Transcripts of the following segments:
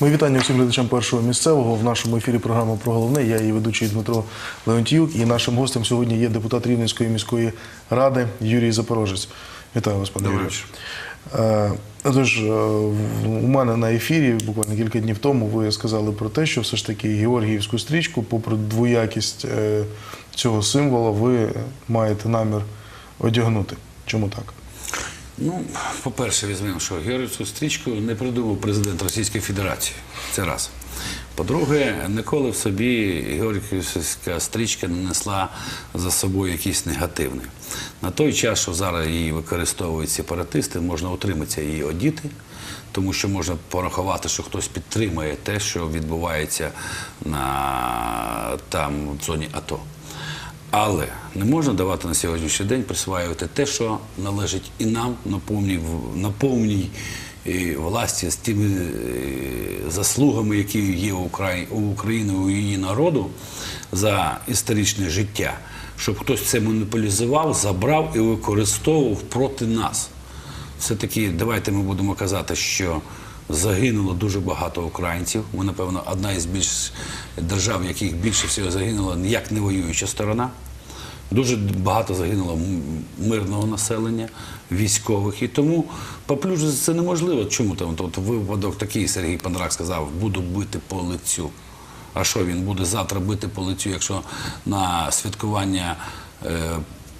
Мої вітання всім глядачам першого місцевого. В нашому ефірі програма про головне. Я її ведучий Дмитро Леонтіюк. І нашим гостем сьогодні є депутат Рівненської міської ради Юрій Запорожець. Вітаю вас, пане Юрію. Е, Тож, е, у мене на ефірі буквально кілька днів тому ви сказали про те, що все ж таки Георгіївську стрічку, попри двоякість е, цього символа, ви маєте намір одягнути. Чому так? Ну, по-перше, візьмемо, що георгіївську стрічку не придумав президент Російської Федерації. Це раз. По-друге, ніколи в собі георгіївська стрічка не несла за собою якийсь негативний. На той час, що зараз її використовують сепаратисти, можна утриматися її одіти, тому що можна порахувати, що хтось підтримує те, що відбувається на, там, в зоні АТО. Але не можна давати на сьогоднішній день присваювати те, що належить і нам на повній, на повній е, власті з тими е, заслугами, які є у Украї- у України, у її народу за історичне життя, щоб хтось це монополізував, забрав і використовував проти нас. Все-таки давайте ми будемо казати, що загинуло дуже багато українців. Ми, напевно, одна із більш держав, яких більше всього загинуло, як не воююча сторона. Дуже багато загинуло мирного населення, військових. І тому поплюжити це неможливо. Чому там от випадок такий Сергій Пандрак сказав, буду бити по лицю. А що він буде завтра бити по лицю, якщо на святкування е,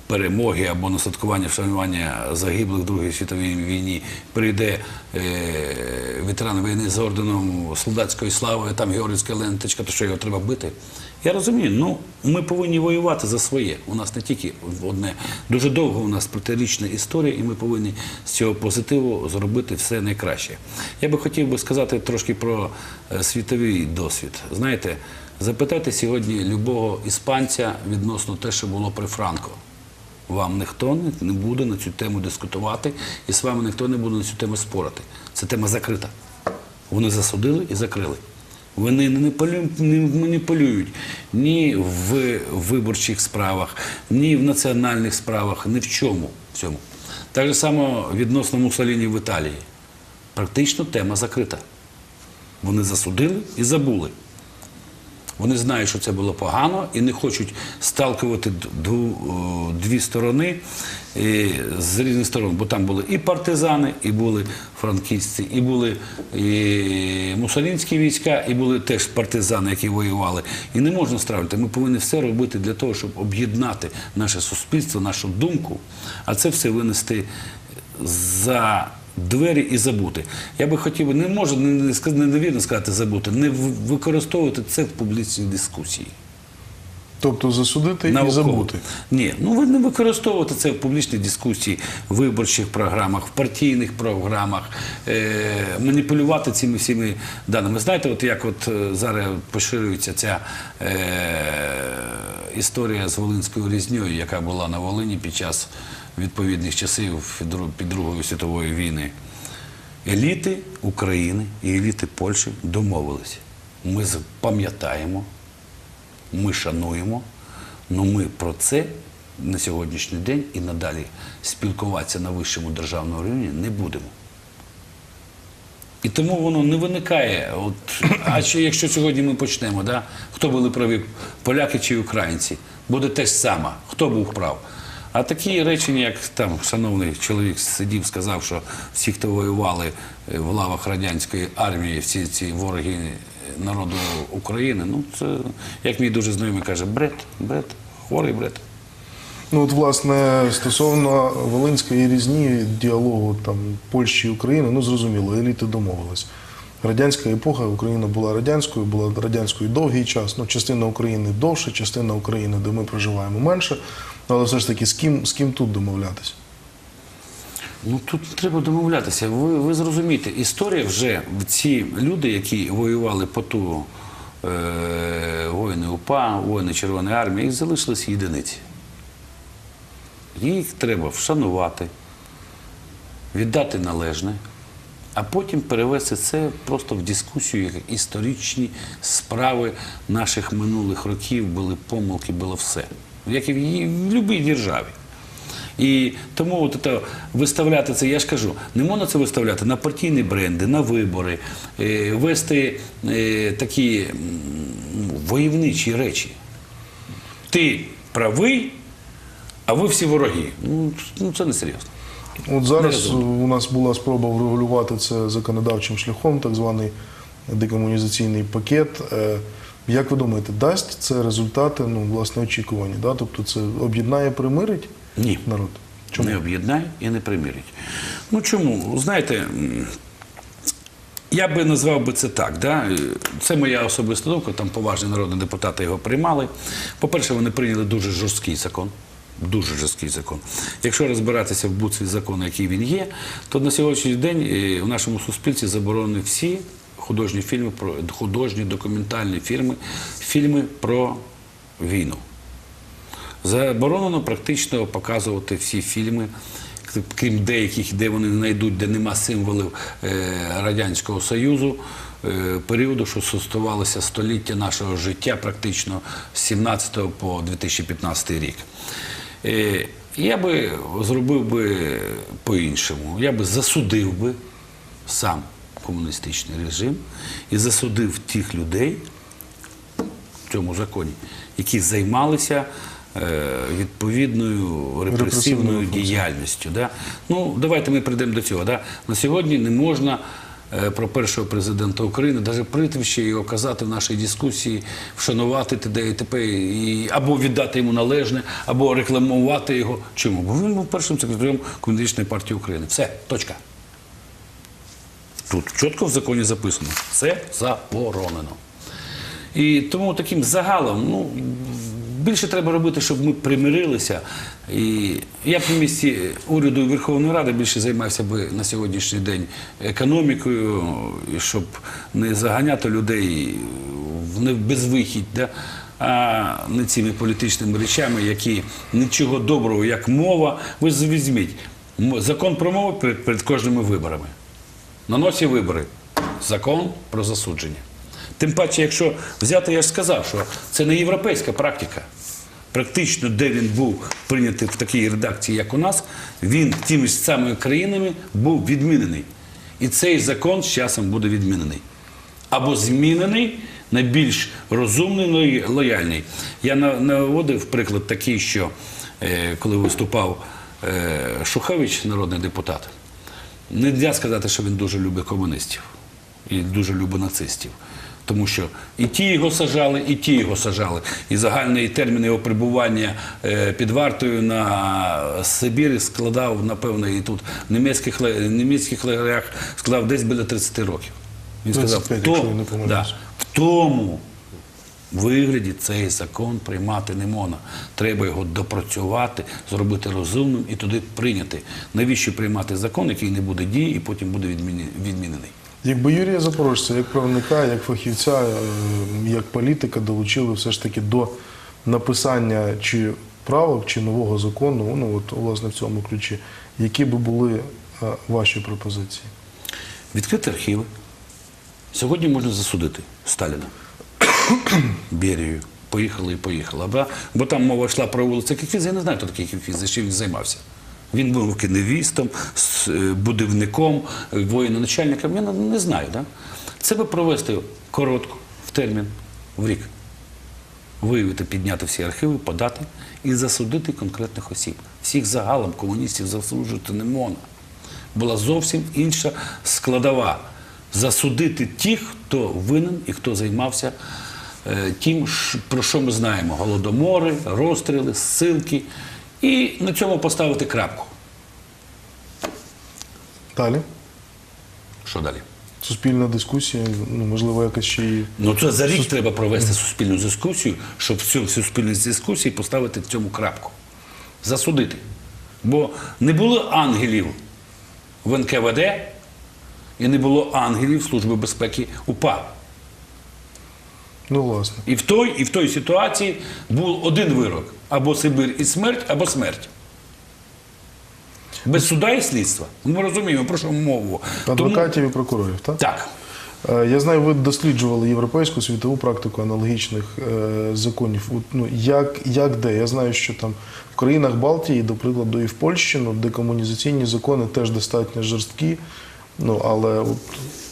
перемоги або на святкування вшанування загиблих в Другій світовій війні прийде е, ветеран війни з орденом солдатської слави, там Георгійська ленточка, то що його треба бити? Я розумію, ну ми повинні воювати за своє. У нас не тільки одне. Дуже довго у нас протирічна історія, і ми повинні з цього позитиву зробити все найкраще. Я би хотів би сказати трошки про е, світовий досвід. Знаєте, запитайте сьогодні любого іспанця відносно те, що було при Франко. Вам ніхто не- не буде на цю тему дискутувати, і з вами ніхто не буде на цю тему спорити. Це тема закрита. Вони засудили і закрили. Вони не маніпулюють ні в виборчих справах, ні в національних справах, ні в чому. в цьому. Так же само відносно Муссоліні в Італії. Практично тема закрита. Вони засудили і забули. Вони знають, що це було погано і не хочуть сталкувати дві сторони е, з різних сторон, бо там були і партизани, і були франкістці, і були і мусолінські війська, і були теж партизани, які воювали. І не можна стравити. Ми повинні все робити для того, щоб об'єднати наше суспільство, нашу думку, а це все винести за двері і забути. Я би хотів, не можу не, невірно сказати забути, не використовувати це в публічній дискусії. Тобто засудити і забути. Ні, ну ви не використовувати це в публічній дискусії, в виборчих програмах, в партійних програмах, е, маніпулювати цими всіми даними. Знаєте, от як от е, зараз поширюється ця е, історія з Волинською різньою, яка була на Волині під час відповідних часів під Другої світової війни. Еліти України і еліти Польщі домовилися. Ми пам'ятаємо, ми шануємо, але ми про це на сьогоднішній день і надалі спілкуватися на вищому державному рівні не будемо. І тому воно не виникає. От, а що, якщо сьогодні ми почнемо, да? хто були праві, поляки чи українці, буде те ж саме, хто був прав. А такі речення, як там шановний чоловік сидів, сказав, що всі, хто воювали е, в лавах радянської армії, всі ці вороги народу України, ну це, як мій дуже знайомий каже, бред, бред, хворий бред. Ну от власне стосовно Волинської різні діалогу там Польщі і України, ну зрозуміло, еліти домовились. Радянська епоха Україна була радянською, була радянською довгий час. Ну, частина України довше, частина України, де ми проживаємо менше. Але все ж таки, з ким, з ким тут домовлятися? Ну тут треба домовлятися. Ви, ви зрозумієте, історія вже ці люди, які воювали по ту е, воїни УПА, воїни Червоної армії, їх залишились єдиниці. Їх треба вшанувати, віддати належне, а потім перевести це просто в дискусію, як історичні справи наших минулих років, були помилки, було все. Як і в, її- в будь-якій державі. І тому от це, виставляти це, я ж кажу, не можна це виставляти на партійні бренди, на вибори, е, вести е, такі ну, войовничі речі. Ти правий, а ви всі вороги. Ну, ну це не серйозно. От зараз у нас була спроба врегулювати це законодавчим шляхом, так званий декомунізаційний пакет. Як ви думаєте, дасть це результати, ну, власне, очікувані? Да? Тобто це об'єднає, примирить Ні. народ? Чому? Не об'єднає і не примирить. Ну чому? Знаєте, я би назвав би це так. Да? Це моя особиста думка, там поважні народні депутати його приймали. По-перше, вони прийняли дуже жорсткий закон. Дуже жорсткий закон. Якщо розбиратися в буцві закону, який він є, то на сьогоднішній день е, в нашому суспільстві заборонені всі художні фільми про художні документальні фільми, фільми про війну. Заборонено практично показувати всі фільми, крім деяких, де вони знайдуть, де нема символів е, Радянського Союзу, е, періоду, що стосувалося століття нашого життя, практично з 17 по 2015 рік. Е, Я би зробив би по-іншому. Я би засудив би сам комуністичний режим і засудив тих людей, в цьому законі, які займалися е, відповідною репресивною діяльністю. Да? Ну, давайте ми прийдемо до цього. Да? На сьогодні не можна е, про першого президента України, навіть притвище його казати в нашій дискусії, вшанувати т.д. і т.п. і або віддати йому належне, або рекламувати його. Чому? Бо він був першим секретарем Комуністичної партії України. Все, точка. Тут чітко в законі записано. Це заборонено. І тому таким загалом, ну, більше треба робити, щоб ми примирилися. І я б на місці уряду Верховної Ради більше займався би на сьогоднішній день економікою, щоб не заганяти людей в безвихідь, да? а не цими політичними речами, які нічого доброго, як мова. Ви візьміть закон про мову перед кожними виборами. На носі вибори. Закон про засудження. Тим паче, якщо взяти, я ж сказав, що це не європейська практика. Практично, де він був прийнятий в такій редакції, як у нас, він тими ж самими країнами був відмінений. І цей закон з часом буде відмінений. Або змінений на більш розумний, лої- лояльний. Я наводив приклад такий, що е, коли виступав е, Шухевич, народний депутат, не можна сказати, що він дуже любить комуністів і дуже любить нацистів. Тому що і ті його сажали, і ті його сажали. І загальний термін його перебування е, під вартою на Сибірі складав, напевно, і тут в німецьких, німецьких лагерях складав десь біля 30 років. Він сказав, 35, «То- якщо не да, в тому вигляді цей закон приймати не можна. Треба його допрацювати, зробити розумним і туди прийняти. Навіщо приймати закон, який не буде дії і потім буде відмінений? Якби Юрія Запорожця, як правника, як фахівця, е, як політика долучили все ж таки до написання чи правок, чи нового закону, ну от власне в цьому ключі, які би були е, ваші пропозиції? Відкрити архіви. Сьогодні можна засудити Сталіна. Берію. Поїхали і поїхали. Бо, бо там мова йшла про вулицю Кіквіз. Я не знаю, хто такий Кіквіз, чим він займався. Він був кіневістом, е, будівником, е, воєноначальником. Я не, знаю. Да? Це би провести коротко, в термін, в рік. Виявити, підняти всі архіви, подати і засудити конкретних осіб. Всіх загалом комуністів засуджувати не можна. Була зовсім інша складова. Засудити тих, хто винен і хто займався тим, про що ми знаємо: голодомори, розстріли, ссилки. І на цьому поставити крапку. Далі Що далі? суспільна дискусія, ну можливо, якось ще й Ну це за рік треба провести суспільну дискусію, щоб в цій суспільній дискусії поставити в цьому крапку. Засудити. Бо не було ангелів в НКВД і не було ангелів Служби безпеки УПА. Ну власне. І в той, і в той ситуації був один вирок: або Сибир і смерть, або смерть. Без суда і слідства. Ми розуміємо, про що мову. Тому- Адвокатів і прокурорів, так? так. Е, Я знаю, ви досліджували європейську світову практику аналогічних е, законів. От, Ну, як, як де? Я знаю, що там в країнах Балтії, до прикладу, і в Польщі ну, декомунізаційні закони теж достатньо жорсткі. Ну, але от,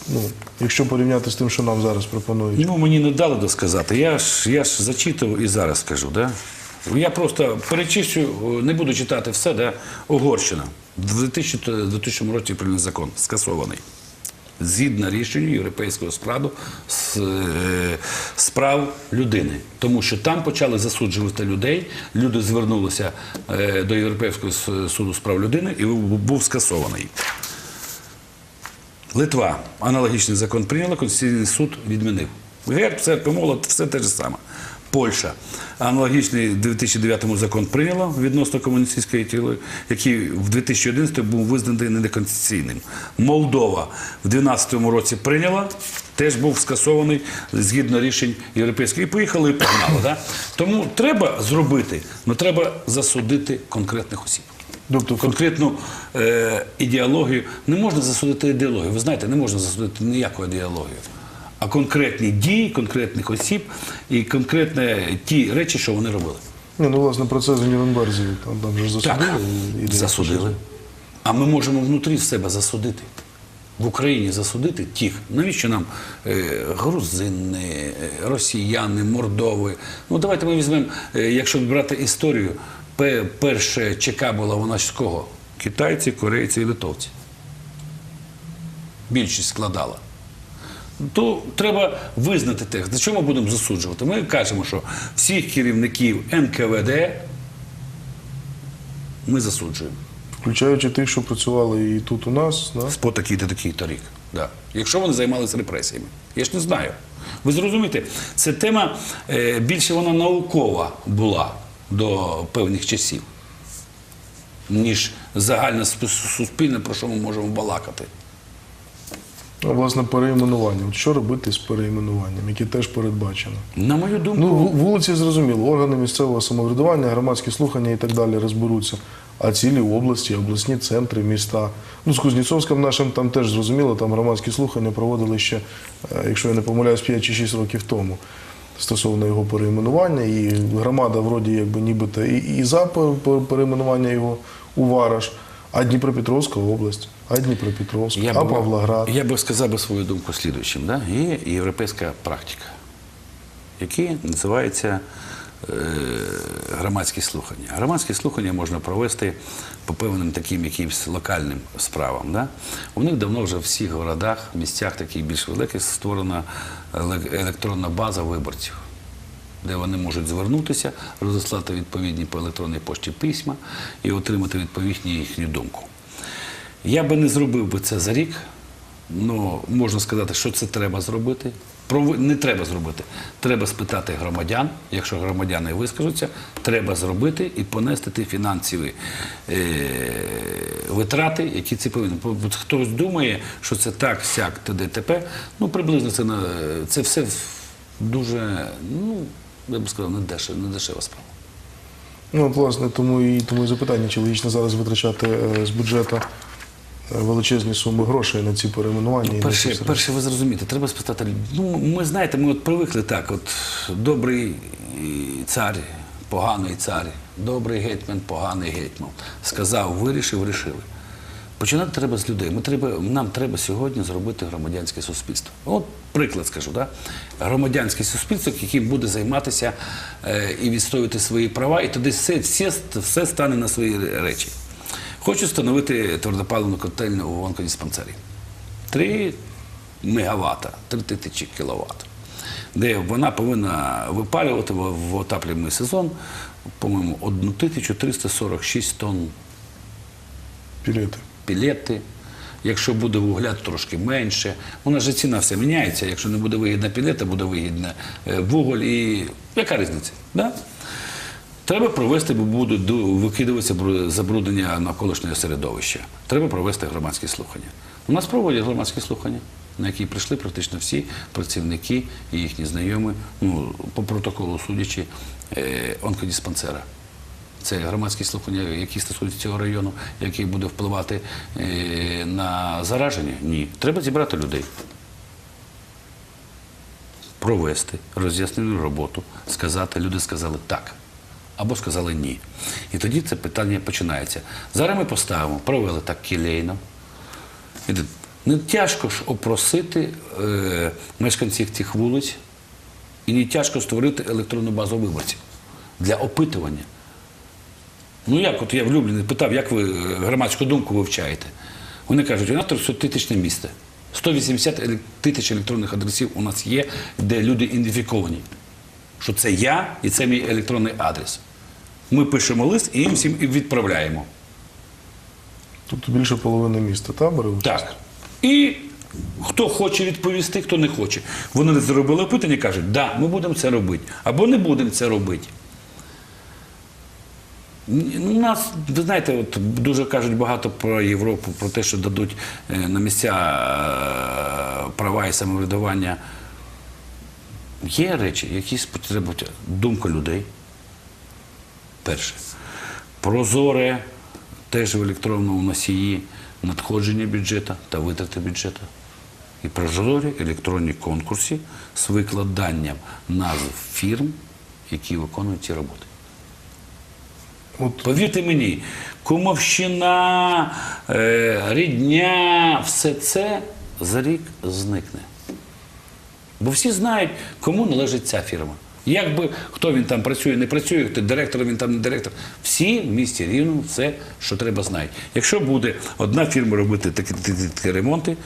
ну, якщо порівняти з тим, що нам зараз пропонують. Ну, мені не дали досказати. Я ж, я ж зачитував і зараз скажу. Да? Я просто перечищу, не буду читати все, да? Угорщина. В 2000, 2000 році прийнятий закон скасований. Згідно рішенню Європейського складу з е, справ людини. Тому що там почали засуджувати людей, люди звернулися е, до Європейського суду з прав людини і був скасований. Литва аналогічний закон прийняла, Конституційний суд відмінив. Герб, церква, молот, все те ж саме. Польща аналогічний в 2009 закон прийняла відносно комуністичної тіли, який в 2011 був визнаний неконституційним. Молдова в 2012 році прийняла, теж був скасований згідно рішень європейських. І поїхали і погнали. Тому треба зробити, але треба засудити конкретних осіб Тобто, конкретну е, ідеологію. Не можна засудити ідеологію. Ви знаєте, не можна засудити ніяку ідеологію. А конкретні дії, конкретних осіб і конкретні ті речі, що вони робили. Ні, ну, власне, процес в Нюрнберзі, там, там же засудили. Так, і- засудили. А ми можемо внутрі себе засудити. В Україні засудити тих. Навіщо нам е, грузини, е, росіяни, мордови? Ну давайте ми візьмемо, е, якщо брати історію, перше ЧК була вона з кого? Китайці, корейці і литовці. Більшість складала. То треба визнати текст. За що ми будемо засуджувати? Ми кажемо, що всіх керівників НКВД ми засуджуємо. Включаючи тих, що працювали і тут у нас, да? по такий-то такий-то рік. Да. Якщо вони займалися репресіями. Я ж не знаю. Ви зрозумієте, це тема е, більше вона наукова була до певних часів, ніж загальне суспільне, про що ми можемо балакати. А, власне, переіменування. От що робити з переіменуванням, яке теж передбачено? На мою думку, Ну, вулиці зрозуміло, органи місцевого самоврядування, громадські слухання і так далі розберуться. А цілі області, обласні центри, міста. Ну, з Кузнєцовським нашим там теж зрозуміло, там громадські слухання проводили ще, е, якщо я не помиляюсь, 5 чи 6 років тому стосовно його переіменування. І громада, вроді, якби нібито і, і за пер- пер- переіменування його у Вараш, а Дніпропетровська область, а Дніпропетровськ, а би- Павлоград. я би сказав би свою думку слідуючим. Да? Є європейська практика, яка називається громадські слухання. Громадські слухання можна провести по певним таким якимось локальним справам. Да? У них давно вже в всіх городах, місцях таких більш великих створена електронна база виборців. Де вони можуть звернутися, розіслати відповідні по електронній пошті письма і отримати відповідні їхню думку. Я би не зробив би це за рік. Ну, можна сказати, що це треба зробити. Не треба зробити. Треба спитати громадян, якщо громадяни вискажуться, треба зробити і понести ті фінансові е- витрати, які це повинні. Хтось думає, що це так, сяк, т.д. т.п. Ну, приблизно це, на- це все дуже, ну, я б сказав, не дешева, не дешева справа. Ну, власне, тому і тому і запитання, чи логічно зараз витрачати е, з бюджету величезні суми грошей на ці перейменування. і на ці Перше, перше, ви зрозумієте, треба спитати. Ну, ми знаєте, ми от привикли так: от добрий цар, поганий цар, добрий гетьман, поганий гетьман. Сказав, вирішив, вирішили. Починати треба з людей. Ми треба, нам треба сьогодні зробити громадянське суспільство. От приклад скажу, да? громадянське суспільство, яким буде займатися е, і відстоювати свої права, і тоді все, все, все стане на свої речі. Хочу встановити твердопаливну котельню у онкодиспансері. 3 мегаватта, 3 тисячі кіловат, де вона повинна випалювати в, в отаплювальний сезон, по-моєму, 1346 тонн Пілети. пілети. Якщо буде вугля, то трошки менше. У нас же ціна все міняється. Якщо не буде вигідна пілета, буде вигідна е, вуголь і яка різниця? Да? Треба провести, бо ду- викидуватися забруднення навколишнього середовища. Треба провести громадські слухання. У нас проводять громадські слухання, на які прийшли практично всі працівники і їхні знайомі, ну, по протоколу судячи, е, онкодиспансера. Це громадські слухання, які стосуються цього району, який буде впливати е, на зараження? Ні. Треба зібрати людей. провести роз'яснену роботу, сказати, люди сказали так. Або сказали ні. І тоді це питання починається. Зараз ми поставимо, провели так кілейно. Не тяжко ж опросити е, мешканців цих вулиць, і не тяжко створити електронну базу виборців для опитування. Ну як, от я влюблений питав, як ви е, громадську думку вивчаєте? Вони кажуть, у нас 300 тисячне місто. 180 тисяч електронних адресів у нас є, де люди ідентифіковані. Що це я і це мій електронний адрес. Ми пишемо лист і їм всім відправляємо. Тобто більше половини міста, та бере участь? Так. І хто хоче відповісти, хто не хоче. Вони зробили опитання і кажуть, да, ми будемо це робити, або не будемо це робити. Ну, У нас, ви знаєте, от дуже кажуть багато про Європу, про те, що дадуть е, на місця е, права і самоврядування. Є речі, які потребують думка людей. Перше. Прозоре теж в електронному носії надходження бюджету та витрати бюджету. І прозорі електронні конкурси з викладанням назв фірм, які виконують ці роботи. От Повірте мені, кумовщина, е, рідня, все це за рік зникне. Бо всі знають, кому належить ця фірма. Як би хто він там працює, не працює, хто директор, він там не директор. Всі в місті рівно все, що треба знають. Якщо буде одна фірма робити такі, такі, такі ремонти,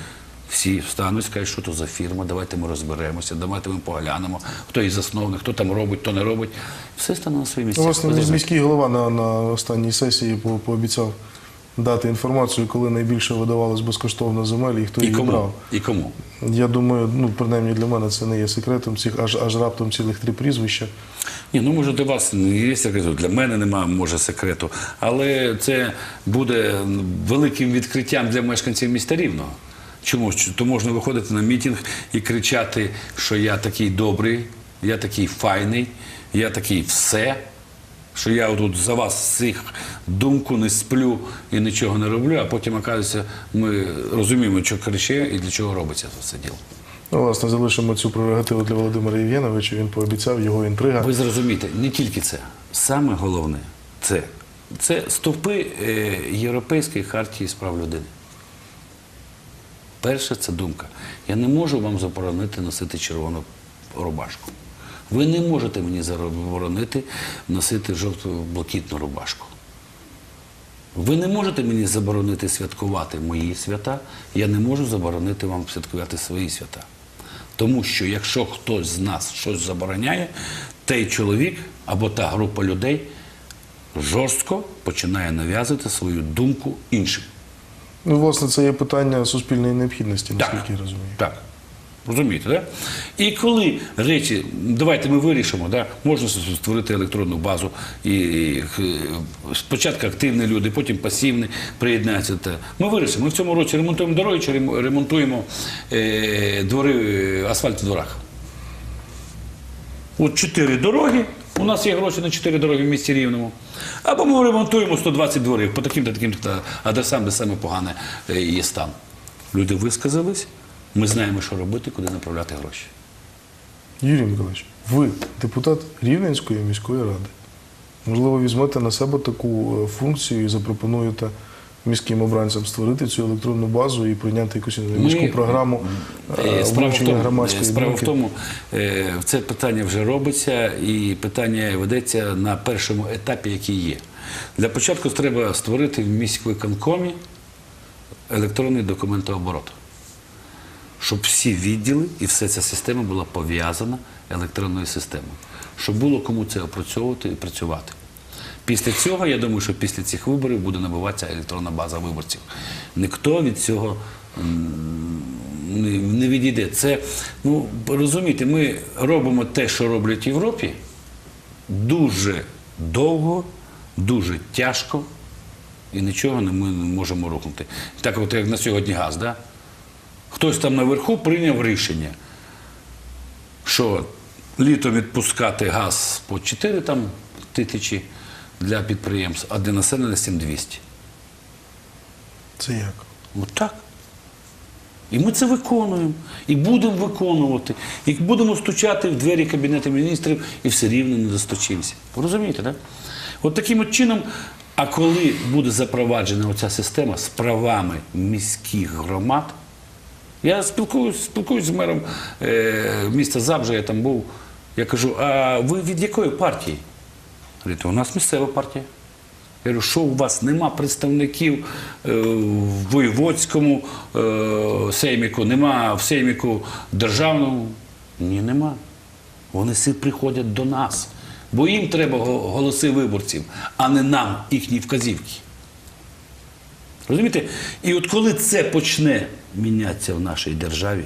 всі встануть, скажуть, що то за фірма, давайте ми розберемося, давайте ми поглянемо, хто її засновник, хто там робить, хто не робить. Все стане на свої місця. Власне, Ви зрозумієте? міський голова на, на останній сесії по- пообіцяв дати інформацію, коли найбільше видавалось безкоштовно земель і хто І її кому? брав. І кому? Я думаю, ну принаймні для мене це не є секретом. Цих аж аж раптом цілих три прізвища. Ні, ну може для вас не є секрету, для мене немає, може, секрету. Але це буде великим відкриттям для мешканців міста Рівного. Чому? То можна виходити на мітинг і кричати, що я такий добрий, я такий файний, я такий все. Що я тут за вас всіх думку не сплю і нічого не роблю, а потім, оказується, ми розуміємо, що криче і для чого робиться це все діло. Ну, власне, залишимо цю прерогативу для Володимира Євгеновича. Він пообіцяв його інтрига. Ви зрозумієте, не тільки це. Саме головне це, це стовпи е, Європейської хартії з прав людини. Перше це думка. Я не можу вам заборонити носити червону рубашку. Ви не можете мені заборонити носити жовто-блакитну рубашку. Ви не можете мені заборонити святкувати мої свята, я не можу заборонити вам святкувати свої свята. Тому що якщо хтось з нас щось забороняє, той чоловік або та група людей жорстко починає нав'язувати свою думку іншим. Ну, власне, це є питання суспільної необхідності, наскільки я розумію. Так. Розумієте, так? І коли речі, давайте ми вирішимо, да? можна створити електронну базу, і, і, спочатку активні люди, потім пасивні приєднаються. Та. Ми вирішимо. Ми в цьому році ремонтуємо дороги чи ремонтуємо е, двори, е, асфальт в дворах. От чотири дороги. У нас є гроші на чотири дороги в місті Рівному. Або ми ремонтуємо 120 дворів по таким та таким адресам, де саме погане е, є стан. Люди висказались, ми знаємо, що робити, куди направляти гроші. Юрій Миколаївич, ви депутат Рівненської міської ради. Можливо, візьмете на себе таку е, функцію і запропонуєте міським обранцям створити цю електронну базу і прийняти якусь міську програму е, Е, вивчення громадської справа в тому, це питання вже робиться, і питання ведеться на першому етапі, який є. Для початку треба створити в міськвиконкомі електронний документооборот, щоб всі відділи і вся ця система була пов'язана електронною системою, щоб було кому це опрацьовувати і працювати. Після цього, я думаю, що після цих виборів буде набуватися електронна база виборців. Ніхто від цього не, відійде. Це, ну, розумієте, ми робимо те, що роблять в Європі, дуже довго, дуже тяжко, і нічого ми не можемо рухнути. Так, от як на сьогодні газ, да? Хтось там наверху прийняв рішення, що літом відпускати газ по 4 там, тисячі для підприємств, а для населення 7200. Це як? От так. І ми це виконуємо, і будемо виконувати, і будемо стучати в двері Кабінету міністрів, і все рівно не достучимося. Ви розумієте, так? От таким от чином, а коли буде запроваджена оця система з правами міських громад, я спілкуюсь, спілкуюсь з мером е, міста Забжа, я там був. Я кажу, а ви від якої партії? Говорить, у нас місцева партія. Я говорю, що у вас нема представників е, в воєводському е, сейміку, нема в сейміку державному? Ні, нема. Вони всі приходять до нас. Бо їм треба голоси виборців, а не нам їхні вказівки. Розумієте? І от коли це почне мінятися в нашій державі,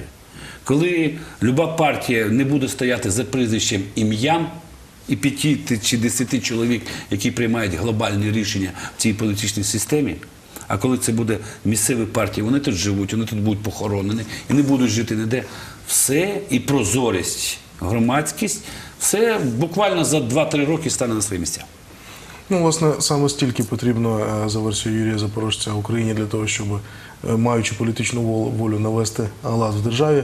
коли люба партія не буде стояти за прізвищем ім'ям і п'яти чи десяти чоловік, які приймають глобальні рішення в цій політичній системі, а коли це буде місцеві партії, вони тут живуть, вони тут будуть похоронені і не будуть жити ніде. Все і прозорість, громадськість, все буквально за 2-3 роки стане на свої місця. Ну, власне, саме стільки потрібно е, за версією Юрія Запорожця Україні для того, щоб, е, маючи політичну волю, навести лад в державі.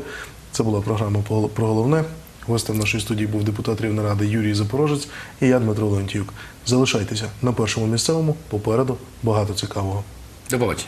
Це була програма «По- про головне. Гостем нашої студії був депутат Рівної ради Юрій Запорожець і я Дмитро Леонтіюк. Залишайтеся на першому місцевому. Попереду багато цікавого. До побачення.